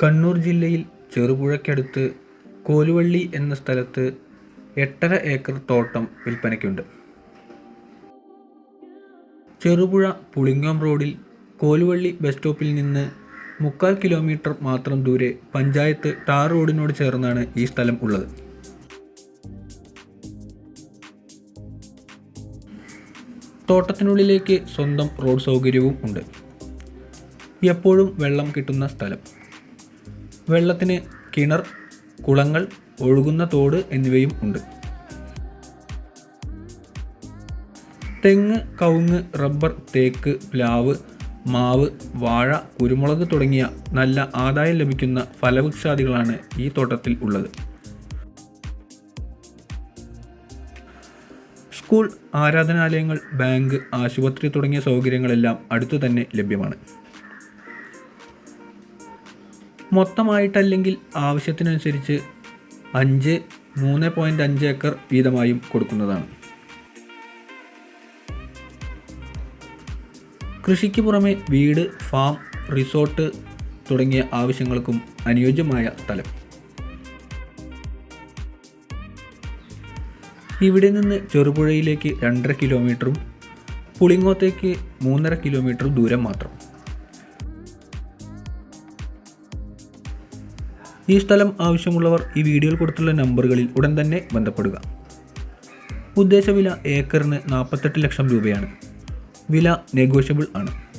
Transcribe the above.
കണ്ണൂർ ജില്ലയിൽ ചെറുപുഴയ്ക്കടുത്ത് കോലുവള്ളി എന്ന സ്ഥലത്ത് എട്ടര ഏക്കർ തോട്ടം വിൽപ്പനയ്ക്കുണ്ട്. ചെറുപുഴ പുളിങ്ങോം റോഡിൽ കോലുവള്ളി ബസ് സ്റ്റോപ്പിൽ നിന്ന് മുക്കാൽ കിലോമീറ്റർ മാത്രം ദൂരെ പഞ്ചായത്ത് ടാർ റോഡിനോട് ചേർന്നാണ് ഈ സ്ഥലം ഉള്ളത്. തോട്ടത്തിനുള്ളിലേക്ക് സ്വന്തം റോഡ് സൗകര്യവും ഉണ്ട്. എപ്പോഴും വെള്ളം കിട്ടുന്ന സ്ഥലം. വെള്ളത്തിന് കിണർ കുളങ്ങൾ ഒഴുകുന്ന തോട് എന്നിവയും ഉണ്ട്. തെങ്ങ് കവുങ്ങ് റബ്ബർ തേക്ക് പ്ലാവ് മാവ് വാഴ കുരുമുളക് തുടങ്ങിയ നല്ല ആദായം ലഭിക്കുന്ന ഫലവൃക്ഷാദികളാണ് ഈ തോട്ടത്തിൽ ഉള്ളത്. സ്കൂൾ ആരാധനാലയങ്ങൾ ബാങ്ക് ആശുപത്രി തുടങ്ങിയ സൗകര്യങ്ങളെല്ലാം അടുത്തു തന്നെ ലഭ്യമാണ്. മൊത്തമായിട്ടല്ലെങ്കിൽ ആവശ്യത്തിനനുസരിച്ച് അഞ്ച് മൂന്ന് പോയിന്റ് അഞ്ച് ഏക്കർ വീതമായും കൊടുക്കുന്നതാണ്. കൃഷിക്ക് പുറമെ വീട് ഫാം റിസോർട്ട് തുടങ്ങിയ ആവശ്യങ്ങൾക്കും അനുയോജ്യമായ സ്ഥലം. ഇവിടെ നിന്ന് ചെറുപുഴയിലേക്ക് രണ്ടര കിലോമീറ്ററും പുളിങ്ങോത്തേക്ക് മൂന്നര കിലോമീറ്റർ ദൂരം മാത്രം. ഈ സ്ഥലം ആവശ്യമുള്ളവർ ഈ വീഡിയോയിൽ കൊടുത്തുള്ള നമ്പറുകളിൽ ഉടൻ തന്നെ ബന്ധപ്പെടുക. ഉദ്ദേശവില ഏക്കറിന് നാൽപ്പത്തെട്ട് ലക്ഷം രൂപയാണ്. വില നെഗോഷ്യബിൾ ആണ്.